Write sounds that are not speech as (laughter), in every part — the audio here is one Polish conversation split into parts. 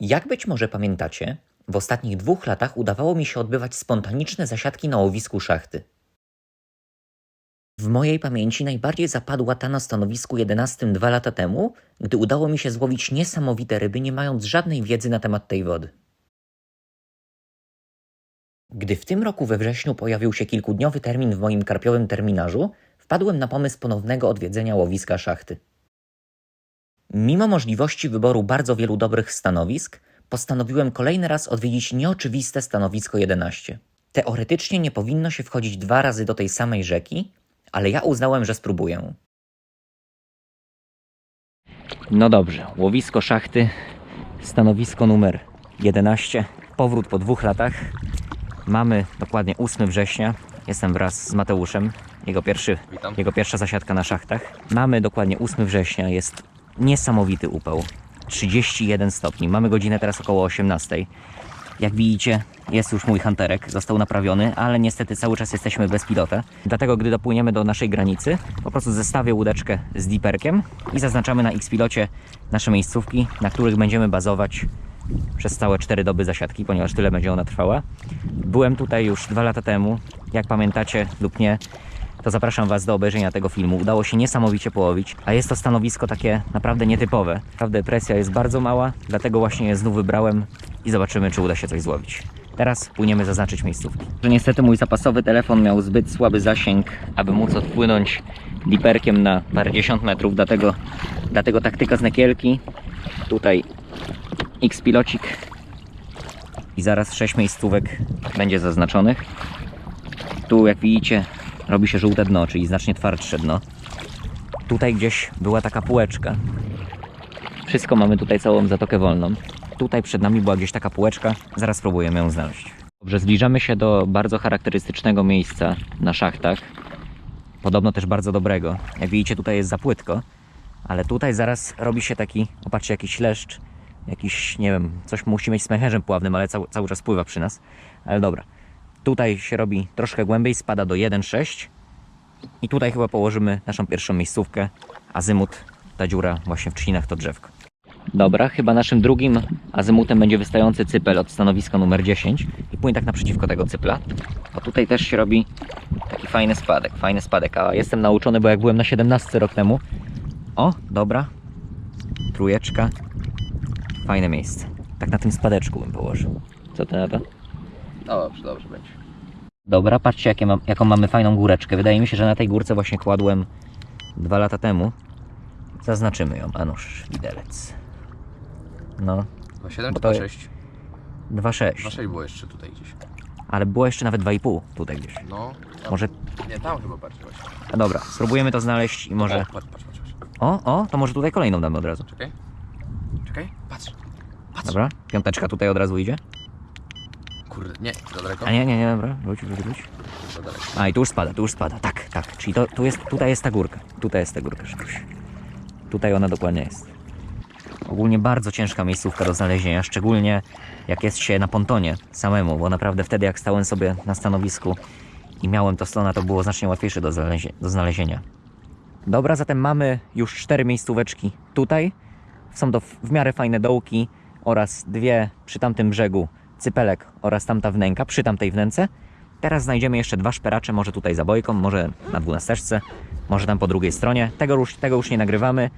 Jak być może pamiętacie, w ostatnich dwóch latach udawało mi się odbywać spontaniczne zasiadki na łowisku szachty. W mojej pamięci najbardziej zapadła ta na stanowisku 11 dwa lata temu, gdy udało mi się złowić niesamowite ryby, nie mając żadnej wiedzy na temat tej wody. Gdy w tym roku we wrześniu pojawił się kilkudniowy termin w moim karpiowym terminarzu, wpadłem na pomysł ponownego odwiedzenia łowiska szachty. Mimo możliwości wyboru bardzo wielu dobrych stanowisk, postanowiłem kolejny raz odwiedzić nieoczywiste stanowisko 11. Teoretycznie nie powinno się wchodzić dwa razy do tej samej rzeki, ale ja uznałem, że spróbuję. No dobrze, łowisko szachty, stanowisko numer 11, powrót po dwóch latach. Mamy dokładnie 8 września. Jestem wraz z Mateuszem, jego, pierwszy, Witam. jego pierwsza zasiadka na szachtach. Mamy dokładnie 8 września, jest niesamowity upał. 31 stopni. Mamy godzinę teraz około 18. Jak widzicie, jest już mój hunterek, został naprawiony, ale niestety cały czas jesteśmy bez pilota. Dlatego, gdy dopłyniemy do naszej granicy, po prostu zestawię łódeczkę z diperkiem i zaznaczamy na X-pilocie nasze miejscówki, na których będziemy bazować przez całe 4 doby zasiadki, ponieważ tyle będzie ona trwała. Byłem tutaj już dwa lata temu. Jak pamiętacie lub nie, to zapraszam Was do obejrzenia tego filmu. Udało się niesamowicie połowić, a jest to stanowisko takie naprawdę nietypowe. Naprawdę presja jest bardzo mała, dlatego właśnie je znów wybrałem i zobaczymy, czy uda się coś złowić. Teraz płyniemy zaznaczyć miejscówki. Niestety mój zapasowy telefon miał zbyt słaby zasięg, aby móc odpłynąć diperkiem na parędziesiąt metrów, dlatego, dlatego taktyka z nekielki. Tutaj X-pilocik i zaraz 6 miejscówek będzie zaznaczonych. Tu jak widzicie robi się żółte dno, czyli znacznie twardsze dno. Tutaj gdzieś była taka półeczka. Wszystko mamy tutaj całą zatokę wolną. Tutaj przed nami była gdzieś taka półeczka, zaraz spróbujemy ją znaleźć. Dobrze, zbliżamy się do bardzo charakterystycznego miejsca na szachtach. Podobno też bardzo dobrego. Jak widzicie tutaj jest za płytko, ale tutaj zaraz robi się taki, popatrzcie, jakiś leszcz, jakiś, nie wiem, coś musi mieć z mechanizmem pławnym, ale cały, cały czas pływa przy nas. Ale dobra. Tutaj się robi troszkę głębiej, spada do 1,6 i tutaj chyba położymy naszą pierwszą miejscówkę. Azymut, ta dziura właśnie w trzcinach to drzewko. Dobra, chyba naszym drugim azymutem będzie wystający cypel od stanowiska numer 10 i płyń tak naprzeciwko tego cypla. Bo tutaj też się robi taki fajny spadek, fajny spadek, a jestem nauczony, bo jak byłem na 17 rok temu. O, dobra. Trójeczka. Fajne miejsce. Tak na tym spadeczku bym położył. Co ty na to? No dobrze, dobrze będzie. Dobra, patrzcie jakie mam, jaką mamy fajną góreczkę. Wydaje mi się, że na tej górce właśnie kładłem dwa lata temu. Zaznaczymy ją. A nuż, widelec. No, 2,7 Bo czy to- 2,6? 2,6. 2,6 było jeszcze tutaj gdzieś. Ale było jeszcze nawet 2,5 tutaj gdzieś. No. Tam, Może. Nie, tam chyba bardziej właśnie. A dobra, spróbujemy to znaleźć i może. O, patrz, patrz, patrz, patrz. O, o, to może tutaj kolejną damy od razu. Czekaj. Czekaj, patrz. Patrz. Dobra, piąteczka tutaj od razu idzie. Kurde, nie, za daleko? A nie, nie, nie, dobra, wróć, wróć, wróć. Za daleko. A i tu już spada, tu już spada. Tak, tak. Czyli to, tu jest, tutaj jest ta górka. Tutaj jest ta górka, Szykuś. Tutaj ona dokładnie jest. Ogólnie bardzo ciężka miejscówka do znalezienia, szczególnie jak jest się na pontonie samemu, bo naprawdę wtedy jak stałem sobie na stanowisku i miałem to slona, to było znacznie łatwiejsze do, znalezie- do znalezienia. Dobra, zatem mamy już cztery miejscóweczki tutaj. Są to w w miarę fajne dołki oraz dwie przy tamtym brzegu cypelek oraz tamta wnęka, przy tamtej wnęce. Teraz znajdziemy jeszcze dwa szperacze, może tutaj za bojką, może na dwunasteczce, może tam po drugiej stronie. Tego już, tego już nie nagrywamy.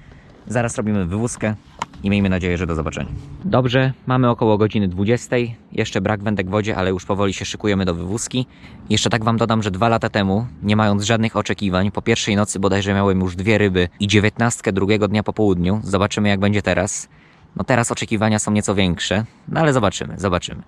Zaraz robimy wywózkę i miejmy nadzieję, że do zobaczenia. Dobrze, mamy około godziny 20. Jeszcze brak wędek w wodzie, ale już powoli się szykujemy do wywózki. Jeszcze tak Wam dodam, że dwa lata temu, nie mając żadnych oczekiwań, po pierwszej nocy bodajże miałem już dwie ryby i dziewiętnastkę drugiego dnia po południu. Zobaczymy jak będzie teraz. No teraz oczekiwania są nieco większe, no ale zobaczymy, zobaczymy.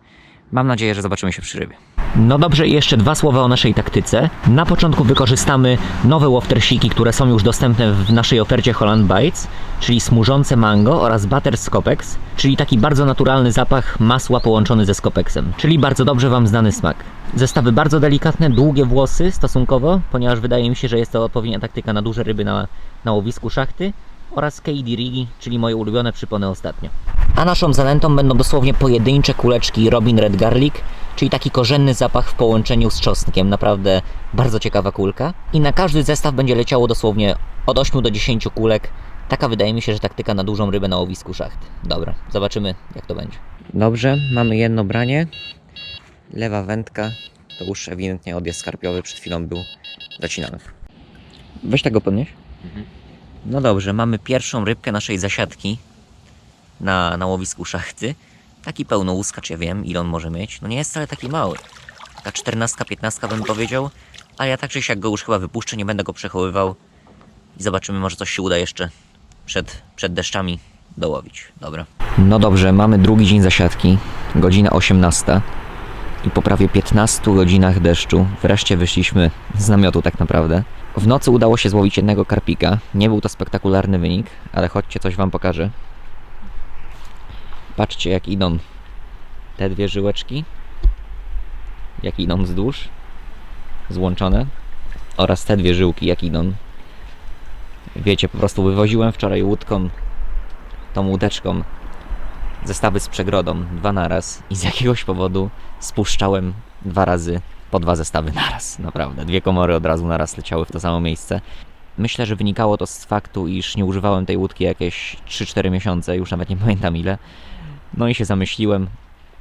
Mam nadzieję, że zobaczymy się przy rybie. No dobrze, jeszcze dwa słowa o naszej taktyce. Na początku wykorzystamy nowe łoftersiki, które są już dostępne w naszej ofercie Holland Bites, czyli smużące mango oraz butter scopex, czyli taki bardzo naturalny zapach masła połączony ze scopexem, czyli bardzo dobrze Wam znany smak. Zestawy bardzo delikatne, długie włosy stosunkowo, ponieważ wydaje mi się, że jest to odpowiednia taktyka na duże ryby na, na łowisku szachty oraz KD Rigi, czyli moje ulubione przypony ostatnio. A naszą zanętą będą dosłownie pojedyncze kuleczki Robin Red Garlic, czyli taki korzenny zapach w połączeniu z czosnkiem. Naprawdę bardzo ciekawa kulka. I na każdy zestaw będzie leciało dosłownie od 8 do 10 kulek Taka wydaje mi się, że taktyka na dużą rybę na łowisku szachty. Dobra, zobaczymy jak to będzie. Dobrze, mamy jedno branie. Lewa wędka. To już ewidentnie odjazd skarpiowy przed chwilą był. Zacinamy. Weź tego podnieś. No dobrze, mamy pierwszą rybkę naszej zasiadki na, na łowisku szachty. Taki pełnołuskacz, ja wiem, ile on może mieć. No nie jest wcale taki mały. Taka 14-15 bym powiedział. Ale ja tak czy siak go już chyba wypuszczę, nie będę go przechowywał. I zobaczymy, może coś się uda jeszcze przed, przed deszczami dołowić. Dobra. No dobrze, mamy drugi dzień zasiadki, godzina 18. I po prawie 15 godzinach deszczu wreszcie wyszliśmy z namiotu tak naprawdę. W nocy udało się złowić jednego karpika. Nie był to spektakularny wynik, ale chodźcie, coś wam pokażę. Patrzcie, jak idą te dwie żyłeczki. Jak idą wzdłuż, złączone. Oraz te dwie żyłki, jak idą. Wiecie, po prostu wywoziłem wczoraj łódką, tą łódeczką, zestawy z przegrodą, dwa naraz i z jakiegoś powodu spuszczałem dwa razy po dwa zestawy naraz. Naprawdę, dwie komory od razu naraz leciały w to samo miejsce. Myślę, że wynikało to z faktu, iż nie używałem tej łódki jakieś 3-4 miesiące, już nawet nie (laughs) pamiętam ile. No i się zamyśliłem.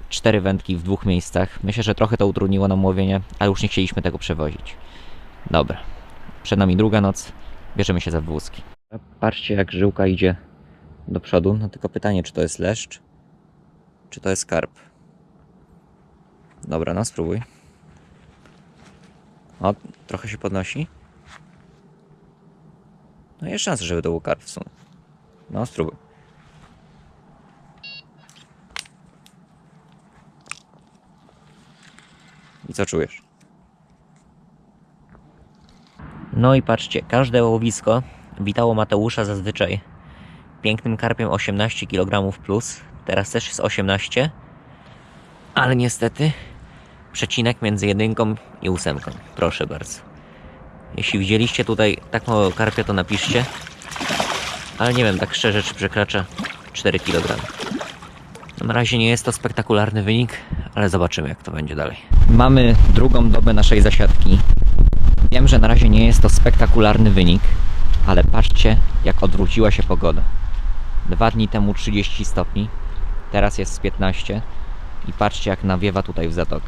Cztery wędki w dwóch miejscach. Myślę, że trochę to utrudniło nam łowienie, ale już nie chcieliśmy tego przewozić. Dobra. Przed nami druga noc. Bierzemy się za wózki. Patrzcie, jak żyłka idzie do przodu. No tylko pytanie, czy to jest leszcz, czy to jest karp. Dobra, no spróbuj. O, trochę się podnosi. No jest szansa, żeby to był karp w sumie. No, spróbuj. I co czujesz? No i patrzcie, każde łowisko witało Mateusza zazwyczaj pięknym karpiem 18 kg plus. Teraz też jest 18. Ale niestety przecinek między jedynką i ósemką. Proszę bardzo. Jeśli widzieliście tutaj tak małego karpia, to napiszcie. Ale nie wiem tak szczerze, czy przekracza 4 kg. Na razie nie jest to spektakularny wynik, ale zobaczymy jak to będzie dalej. Mamy drugą dobę naszej zasiadki. Wiem, że na razie nie jest to spektakularny wynik, ale patrzcie jak odwróciła się pogoda. Dwa dni temu 30 stopni, teraz jest z 15 i patrzcie jak nawiewa tutaj w zatok.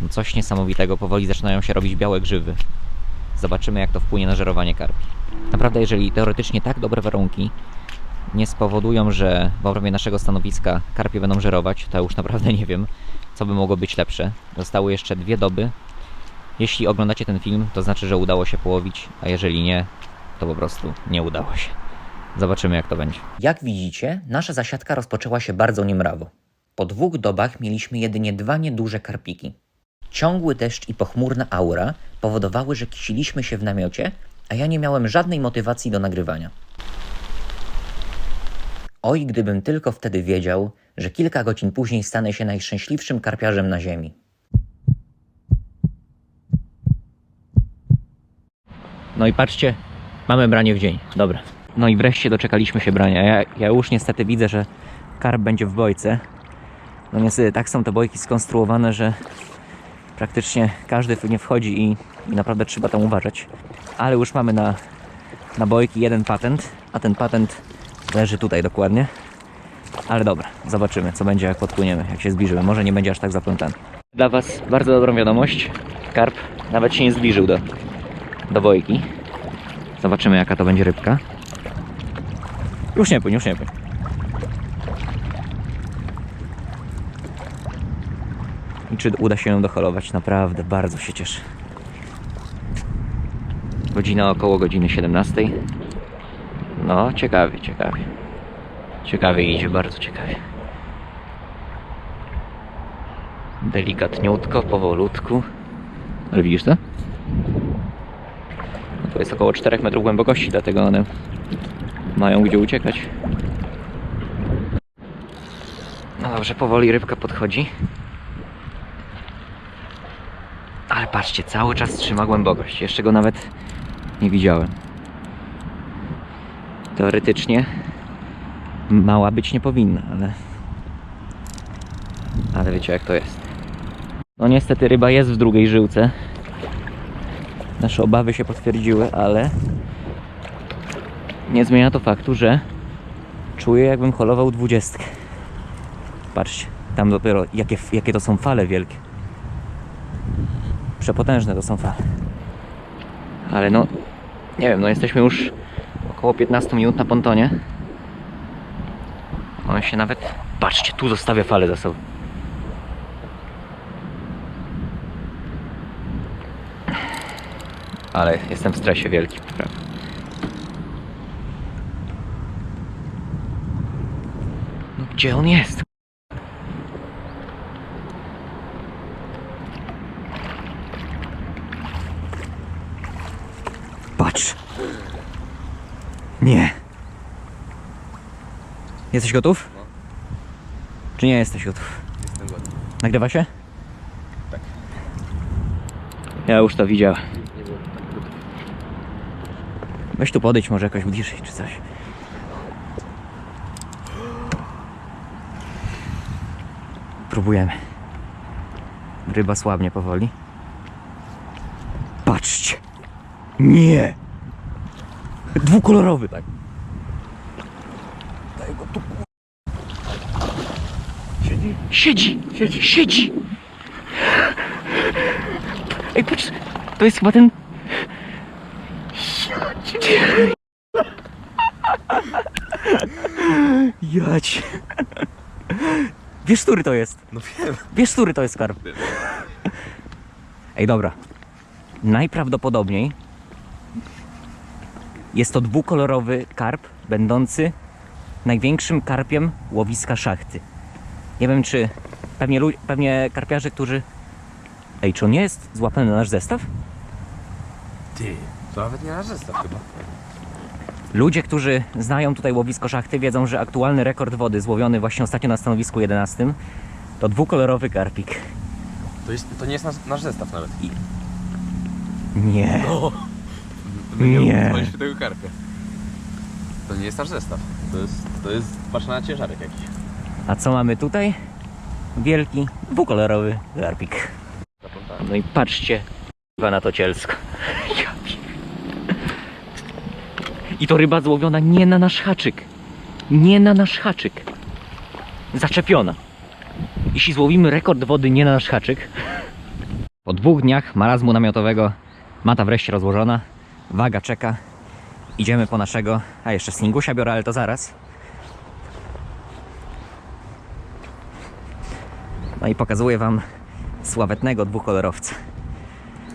No coś niesamowitego, powoli zaczynają się robić białe grzywy. Zobaczymy jak to wpłynie na żerowanie karpi. Naprawdę jeżeli teoretycznie tak dobre warunki nie spowodują, że w obrębie naszego stanowiska karpie będą żerować, to już naprawdę nie wiem, co by mogło być lepsze. Zostały jeszcze dwie doby. Jeśli oglądacie ten film, to znaczy, że udało się połowić, a jeżeli nie, to po prostu nie udało się. Zobaczymy, jak to będzie. Jak widzicie, nasza zasiadka rozpoczęła się bardzo niemrawo. Po dwóch dobach mieliśmy jedynie dwa nieduże karpiki. Ciągły deszcz i pochmurna aura powodowały, że kisiliśmy się w namiocie, a ja nie miałem żadnej motywacji do nagrywania. Oj, gdybym tylko wtedy wiedział, że kilka godzin później stanę się najszczęśliwszym karpiarzem na ziemi. No i patrzcie, mamy branie w dzień. Dobra. No i wreszcie doczekaliśmy się brania. Ja, ja już niestety widzę, że karp będzie w bojce. No niestety tak są te bojki skonstruowane, że praktycznie każdy nie wchodzi i, i naprawdę trzeba tam uważać. Ale już mamy na, na bojki jeden patent, a ten patent leży tutaj dokładnie. Ale dobra, zobaczymy co będzie jak podpłyniemy, jak się zbliżymy. Może nie będzie aż tak zaplątany. Dla Was bardzo dobrą wiadomość. Karp nawet się nie zbliżył do, do bojki. Zobaczymy jaka to będzie rybka. Już nie płyń, już nie płyń. I czy uda się ją doholować? Naprawdę, bardzo się cieszę. Godzina około godziny 17. No, ciekawie, ciekawie. Ciekawie idzie, bardzo ciekawie. Delikatniutko, powolutku. Ale widzisz to? No to jest około 4 metrów głębokości, dlatego one mają gdzie uciekać. No dobrze, powoli rybka podchodzi. Ale patrzcie, cały czas trzyma głębokość. Jeszcze go nawet nie widziałem. Teoretycznie mała być nie powinna, ale. Ale wiecie jak to jest. No niestety ryba jest w drugiej żyłce. Nasze obawy się potwierdziły, ale Nie zmienia to faktu, że czuję jakbym holował dwudziestkę. Patrzcie, tam dopiero jakie, jakie to są fale wielkie. Przepotężne to są fale. Ale no, nie wiem, no jesteśmy już około 15 minut na pontonie. On się nawet, patrzcie, tu zostawia falę za sobą. Ale jestem w stresie wielkim, prawda? No gdzie on jest? Patrz. Nie. Jesteś gotów? No. Czy nie jesteś gotów? Jestem głodny. Nagrywa się? Tak. Ja już to widziałem. Nie było tak. Weź tu podejdź może jakoś bliżej czy coś. Próbujemy. Ryba słabnie powoli. Patrzcie! Nie! Dwukolorowy tak. Daj go tu. Siedzi. Siedzi! Siedzi! Siedzi! Ej, patrz! To jest chyba ten Jać. Wiesz, który to jest? No wiem. Wiesz, który to jest karp? Ej, dobra. Najprawdopodobniej jest to dwukolorowy karp, będący największym karpiem łowiska szachty. Nie wiem, czy pewnie, pewnie karpiarze, którzy... Ej, czy on nie jest złapany na nasz zestaw? Ty. To nawet nie nasz zestaw chyba. Ludzie, którzy znają tutaj łowisko szachty, wiedzą, że aktualny rekord wody złowiony właśnie ostatnio na stanowisku 11 to dwukolorowy karpik. To, jest, to nie jest nasz, nasz zestaw nawet. Nie. No. Nie. Używaliśmy tego karpia. To nie jest nasz zestaw. To jest, to jest patrz na ciężarek jakiś. A co mamy tutaj? Wielki, dwukolorowy karpik. No i patrzcie chyba na to cielsko. (laughs) Ja pier- I to ryba złowiona nie na nasz haczyk. Nie na nasz haczyk. Zaczepiona. Jeśli złowimy rekord wody nie na nasz haczyk. Po dwóch dniach marazmu namiotowego mata wreszcie rozłożona. Waga czeka. Idziemy po naszego, a jeszcze slingusia biorę, ale to zaraz. No i pokazuję Wam sławetnego dwukolorowca.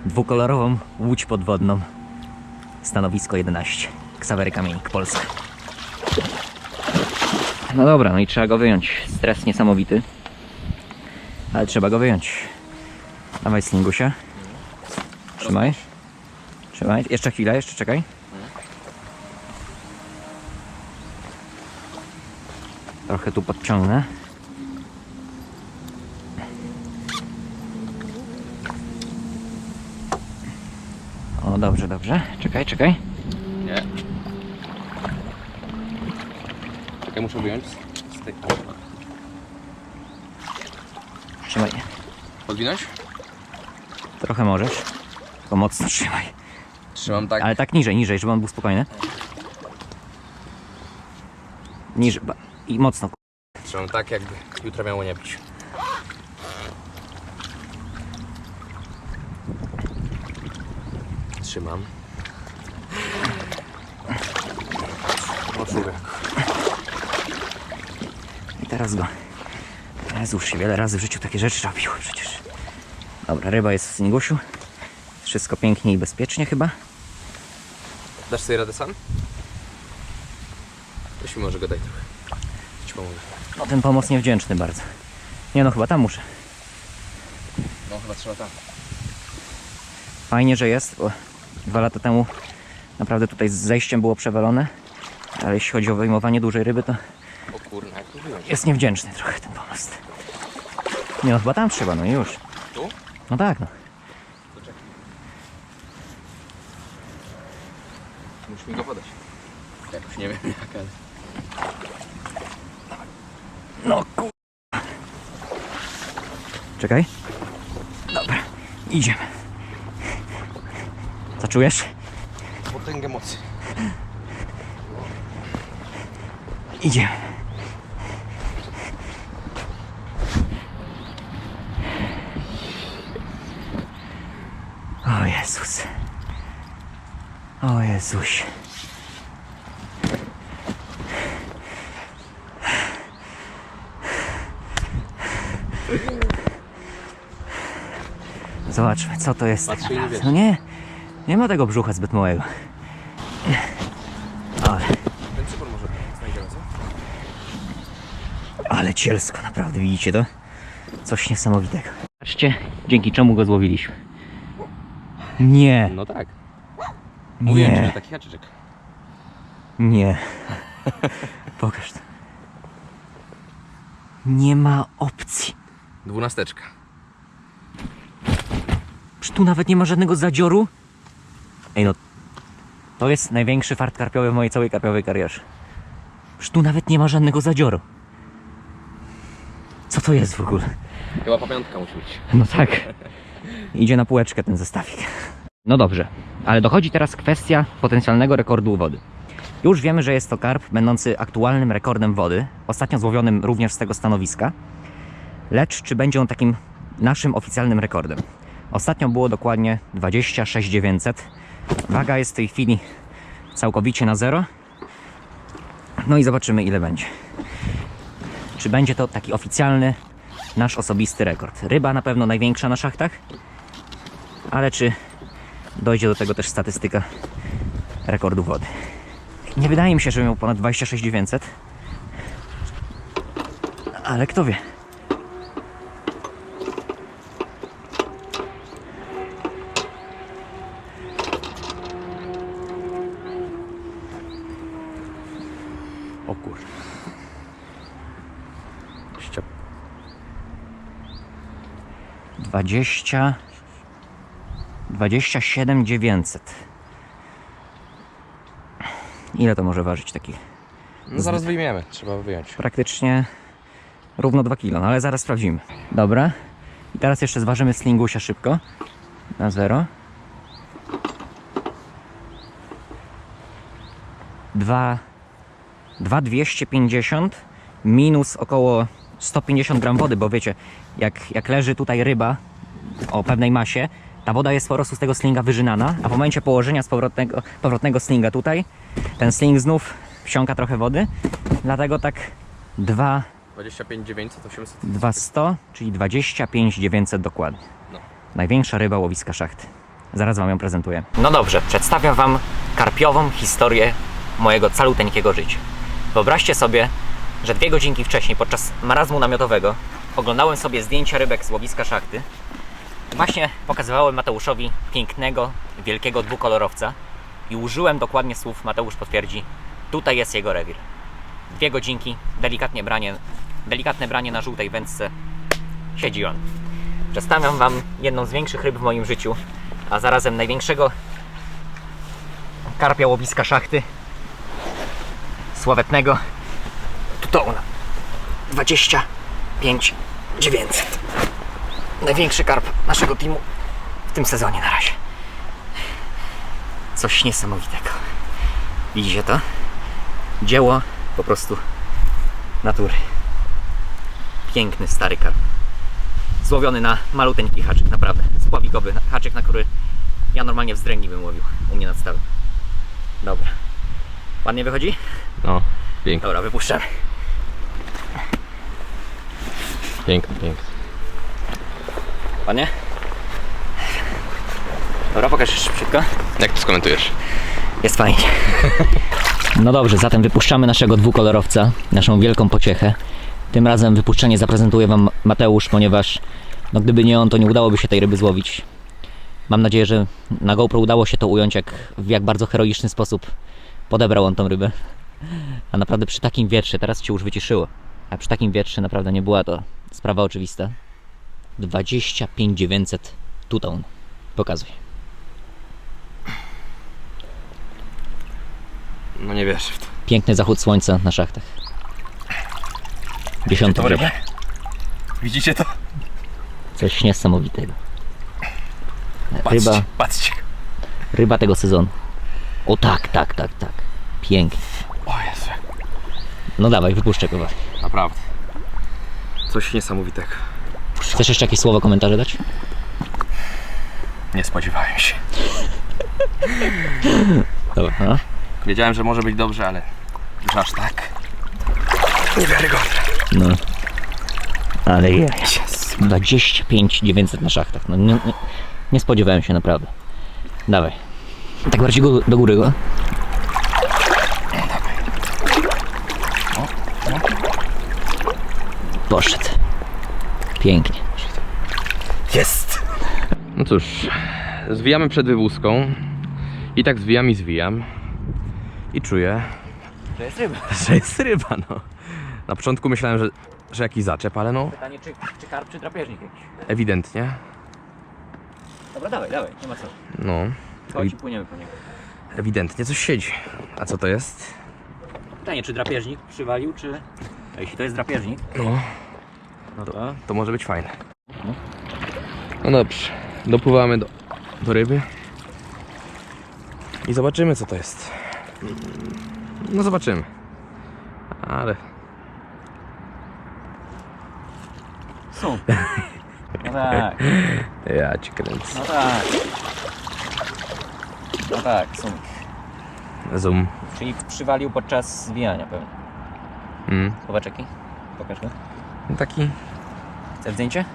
Dwukolorową łódź podwodną. Stanowisko 11. Ksawery Kamienik, Polska. No dobra, no i trzeba go wyjąć. Stres niesamowity. Ale trzeba go wyjąć. Dawaj slingusia. Trzymaj. Trzymaj. Jeszcze chwilę, jeszcze czekaj. Trochę tu podciągnę. O, dobrze, dobrze. Czekaj, czekaj. Nie. Czekaj, muszę wyjąć z, tej... Trzymaj. Podwinąć? Trochę możesz. Tylko mocno trzymaj. Trzymam tak. Ale tak niżej, niżej, żeby on był spokojny. Niżej. I mocno. Trzymam tak, jakby jutro miało nie być. Trzymam. O. I teraz go. Jezus się wiele razy w życiu takie rzeczy robił przecież. Dobra, ryba jest w singusiu. Wszystko pięknie i bezpiecznie chyba. Dasz sobie radę sam? Jeśli może go daj trochę. Ci pomogę. No ten pomoc niewdzięczny bardzo. Nie no, chyba tam muszę. No chyba trzeba tam. Fajnie, że jest, bo dwa lata temu naprawdę tutaj z zejściem było przewalone. Ale jeśli chodzi o wyjmowanie dużej ryby, to O kurna, jak to wyjąć? jest niewdzięczny trochę ten pomost. Nie no, chyba tam trzeba, no i już. Tu? No tak, no. To czekaj. Musisz mi go podać. Jakoś nie wiem (laughs) jak, ale... No ku... Czekaj. Dobra, idziemy. Co czujesz? Potęgę mocy. Idziemy. O Jezus. O Jezuś. Zobaczmy, co to jest. tak Patrzę i nie. No nie, nie ma tego brzucha zbyt małego. Ale, Ten przypór może znajdziemy, co? ale cielsko, naprawdę, widzicie to? Coś niesamowitego. Patrzcie, dzięki czemu go złowiliśmy. Nie, No tak. Mówiłem że taki haczyczek. nie. (laughs) Pokaż to. Nie ma opcji. Dwunasteczka. Czy tu nawet nie ma żadnego zadzioru? Ej no, to jest największy fart karpiowy w mojej całej karpiowej karierze. Czy tu nawet nie ma żadnego zadzioru? Co to jest w ogóle? Chyba pamiątka musi być. No tak. Idzie na półeczkę ten zestawik. No dobrze, ale dochodzi teraz kwestia potencjalnego rekordu wody. Już wiemy, że jest to karp będący aktualnym rekordem wody, ostatnio złowionym również z tego stanowiska. Lecz czy będzie on takim naszym oficjalnym rekordem? Ostatnio było dokładnie 26900. Waga jest w tej chwili całkowicie na zero. No i zobaczymy ile będzie. Czy będzie to taki oficjalny nasz osobisty rekord. Ryba na pewno największa na szachtach, ale czy dojdzie do tego też statystyka rekordu wody? Nie wydaje mi się, że miał ponad 26900, ale kto wie. O kurde. Ściop. 20 27 900 Ile to może ważyć taki? No zaraz wyjmiemy, trzeba wyjąć. Praktycznie równo 2 kg, no ale zaraz sprawdzimy. Dobra. I teraz jeszcze zważymy slingusia szybko. Na zero. Dwa, dwa 250 minus około 150 gram wody, bo wiecie, jak, jak leży tutaj ryba o pewnej masie, ta woda jest po prostu z tego slinga wyżynana, a w momencie położenia z powrotnego, powrotnego slinga tutaj, ten sling znów wsiąka trochę wody, dlatego tak 2 25 900, 800. 200, czyli 25 900 dokładnie. No. Największa ryba łowiska szachty. Zaraz Wam ją prezentuję. No dobrze, przedstawiam Wam karpiową historię mojego caluteńkiego życia. Wyobraźcie sobie, że dwie godzinki wcześniej, podczas marazmu namiotowego, oglądałem sobie zdjęcia rybek z łowiska szachty. Właśnie pokazywałem Mateuszowi pięknego, wielkiego dwukolorowca i użyłem dokładnie słów, Mateusz potwierdzi, tutaj jest jego rewir. Dwie godzinki, delikatnie branie, delikatne branie na żółtej wędce, siedzi on. Przedstawiam Wam jedną z większych ryb w moim życiu, a zarazem największego karpia łowiska szachty, sławetnego Tutouna. 25 900. Największy karp naszego teamu w tym sezonie na razie. Coś niesamowitego. Widzicie to? Dzieło po prostu natury. Piękny stary karp. Złowiony na maluteńki haczyk, naprawdę. Spławikowy haczyk, na który ja normalnie wzdręgi bym łowił u mnie nad stawem. Dobra. Ładnie wychodzi? No, pięknie, Dobra, wypuszczamy. pięknie, pięknie. Ładnie? Dobra, pokaż jeszcze szybciutko. Jak to skomentujesz? Jest fajnie. (laughs) No dobrze, zatem wypuszczamy naszego dwukolorowca, naszą wielką pociechę. Tym razem wypuszczenie zaprezentuje Wam Mateusz, ponieważ no gdyby nie on, to nie udałoby się tej ryby złowić. Mam nadzieję, że na GoPro udało się to ująć, jak, w jak bardzo heroiczny sposób podebrał on tą rybę. A naprawdę przy takim wietrze, teraz się już wyciszyło, a przy takim wietrze naprawdę nie była to sprawa oczywista. 25 900 tutą. Pokazuj. No nie wierzę w to. Piękny zachód słońca na szachtach. Dziesiąty wiek. Widzicie to? Coś niesamowitego. Ryba, patrzcie. ryba tego sezonu. O tak, tak, tak, tak. Pięknie. O Jezu. No dawaj, wypuszczę go. Naprawdę. Coś niesamowitego. Chcesz jeszcze jakieś słowo komentarze dać? Nie spodziewałem się. (laughs) Dobra. No. Wiedziałem, że może być dobrze, ale już aż tak. Niewiarygodne. no. Ale je. Yes. 25 900 na szachtach. No nie, nie, nie spodziewałem się naprawdę. Dawaj. Tak bardziej go, do góry go. Poszedł. Pięknie. Jest! No cóż, zwijamy przed wywózką. I tak zwijam i zwijam. I czuję, To jest ryba. (laughs) że jest ryba, no. Na początku myślałem, że, że jakiś zaczep, ale no, Pytanie, czy, czy karp, czy drapieżnik jakiś. ewidentnie. Dobra, dawaj, dawaj, nie ma co. No, Chodź, płyniemy po niego. ewidentnie coś siedzi. A co to jest? Pytanie, czy drapieżnik przywalił, czy... A jeśli to jest drapieżnik, No, no to... to może być fajne. No dobrze, dopływamy do, do ryby. I zobaczymy, co to jest. No zobaczymy. Ale Są. (laughs) No tak, ja ci kręcę. no tak. No tak, są. Zoom. Czyli przywalił podczas zwijania pewnie. Mm. Zobacz jaki? Pokaż go. No Taki. Chcesz zdjęcie?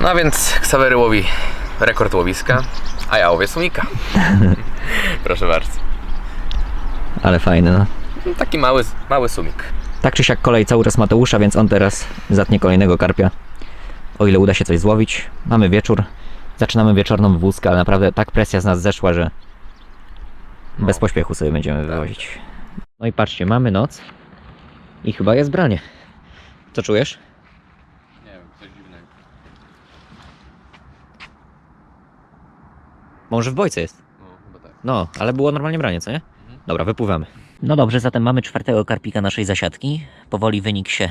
No więc Ksawery łowi rekord łowiska, a ja łowię sumika. (laughs) Proszę bardzo. Ale fajny, no. No, Taki mały, mały sumik. Tak czy siak kolej cały czas Mateusza, więc on teraz zatnie kolejnego karpia. O ile uda się coś złowić. Mamy wieczór. Zaczynamy wieczorną wywózkę, ale naprawdę tak presja z nas zeszła, że bez pośpiechu sobie będziemy wywozić. No i patrzcie, mamy noc i chyba jest branie. Co czujesz? Nie wiem, coś dziwnego. Może w bojce jest. No, chyba tak. No, ale było normalnie branie, co nie? Dobra, wypływamy. No dobrze, zatem mamy czwartego karpika naszej zasiadki. Powoli wynik się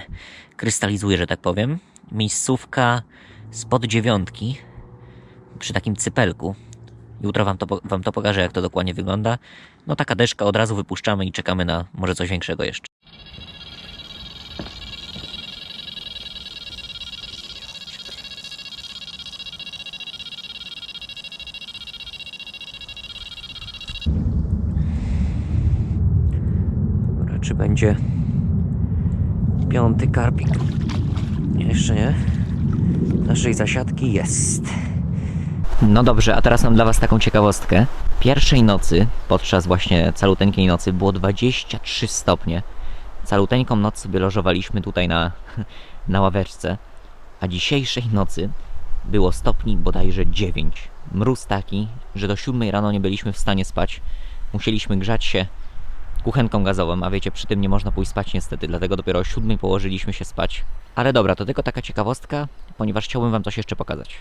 krystalizuje, że tak powiem. Miejscówka spod dziewiątki przy takim cypelku. Jutro wam to, wam to pokażę, jak to dokładnie wygląda. No taka deszka od razu wypuszczamy i czekamy na może coś większego jeszcze. Będzie piąty karpik? Jeszcze nie. Naszej zasiadki jest. No dobrze, a teraz mam dla Was taką ciekawostkę. Pierwszej nocy, podczas właśnie caluteńkiej nocy, było 23 stopnie. Caluteńką noc sobie lożowaliśmy tutaj na, (laughs) na ławeczce, a dzisiejszej nocy było stopni bodajże 9. Mróz taki, że do 7 rano nie byliśmy w stanie spać. Musieliśmy grzać się kuchenką gazową, a wiecie, przy tym nie można pójść spać niestety, dlatego dopiero o 7 położyliśmy się spać. Ale dobra, to tylko taka ciekawostka, ponieważ chciałbym wam coś jeszcze pokazać.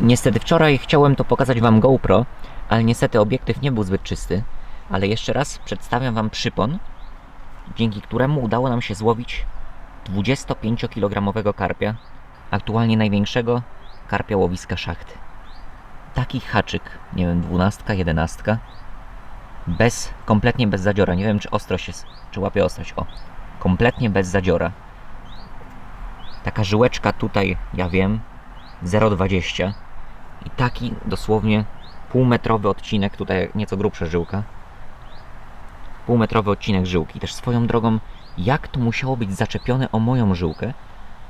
Niestety wczoraj chciałem to pokazać wam GoPro, ale niestety obiektyw nie był zbyt czysty. Ale jeszcze raz przedstawiam wam przypon, dzięki któremu udało nam się złowić 25-kilogramowego karpia, aktualnie największego karpia łowiska szachty. Taki haczyk, nie wiem, dwunastka, jedenastka, bez, kompletnie bez zadziora. Nie wiem, czy ostrość jest, czy łapie ostrość. O, kompletnie bez zadziora. Taka żyłeczka tutaj, ja wiem, 0,20 i taki dosłownie półmetrowy odcinek, tutaj nieco grubsza żyłka. Półmetrowy odcinek żyłki. Też swoją drogą, jak to musiało być zaczepione o moją żyłkę,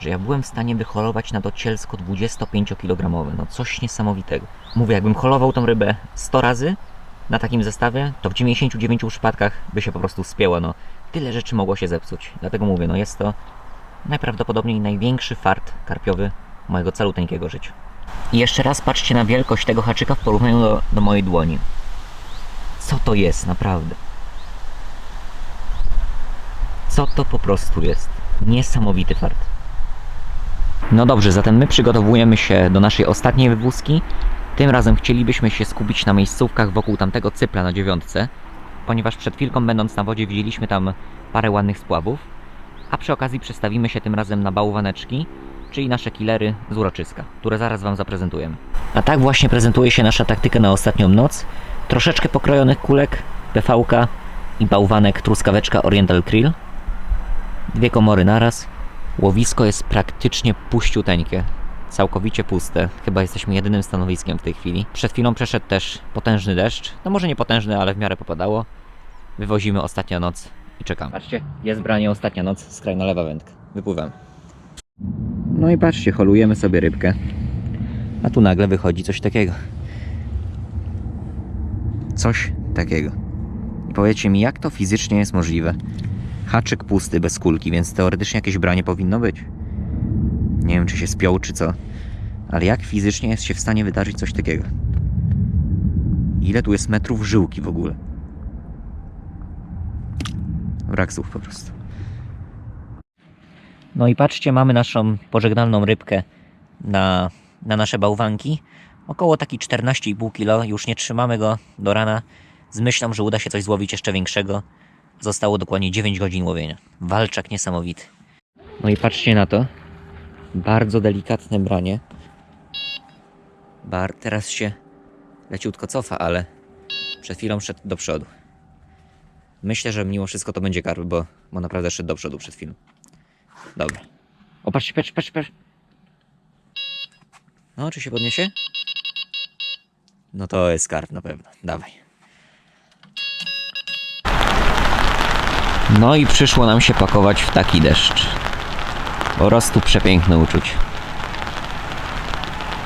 że ja byłem w stanie wyholować na docielsko 25-kilogramowe. No coś niesamowitego. Mówię, jakbym holował tą rybę 100 razy na takim zestawie, to w 99 przypadkach by się po prostu spięło. No, tyle rzeczy mogło się zepsuć. Dlatego mówię, no jest to najprawdopodobniej największy fart karpiowy mojego caluteńkiego życia. I jeszcze raz patrzcie na wielkość tego haczyka w porównaniu do, do mojej dłoni. Co to jest naprawdę? Co to po prostu jest? Niesamowity fart. No dobrze, zatem my przygotowujemy się do naszej ostatniej wywózki. Tym razem chcielibyśmy się skupić na miejscówkach wokół tamtego cypla na dziewiątce, ponieważ przed chwilką będąc na wodzie widzieliśmy tam parę ładnych spławów, a przy okazji przestawimy się tym razem na bałwaneczki, czyli nasze killery z uroczyska, które zaraz Wam zaprezentujemy. A tak właśnie prezentuje się nasza taktyka na ostatnią noc. Troszeczkę pokrojonych kulek, PV-ka, i bałwanek truskaweczka Oriental Krill. Dwie komory naraz. Łowisko jest praktycznie puściuteńkie. Całkowicie puste. Chyba jesteśmy jedynym stanowiskiem w tej chwili. Przed chwilą przeszedł też potężny deszcz. No może nie potężny, ale w miarę popadało. Wywozimy ostatnia noc i czekamy. Patrzcie, jest branie ostatnia noc, skrajna lewa wędka. Wypływam. No i patrzcie, holujemy sobie rybkę. A tu nagle wychodzi coś takiego. Coś takiego. I powiedzcie mi, jak to fizycznie jest możliwe? Haczyk pusty, bez kulki, więc teoretycznie jakieś branie powinno być. Nie wiem, czy się spiął, czy co. Ale jak fizycznie jest się w stanie wydarzyć coś takiego? Ile tu jest metrów żyłki w ogóle? Brak słów po prostu. No i patrzcie, mamy naszą pożegnalną rybkę na, na nasze bałwanki. Około taki 14,5 kg. Już nie trzymamy go do rana z myślą, że uda się coś złowić jeszcze większego. Zostało dokładnie 9 godzin łowienia. Walczak niesamowity. No i patrzcie na to. Bardzo delikatne branie. Bar teraz się leciutko cofa, ale przed chwilą szedł do przodu. Myślę, że mimo wszystko to będzie karp, bo, bo naprawdę szedł do przodu przed chwilą. Dobra. O, patrz, patrz, patrz, patrz. No, czy się podniesie? No to jest karp na pewno. Dawaj. No i przyszło nam się pakować w taki deszcz. Po prostu przepiękne uczucie.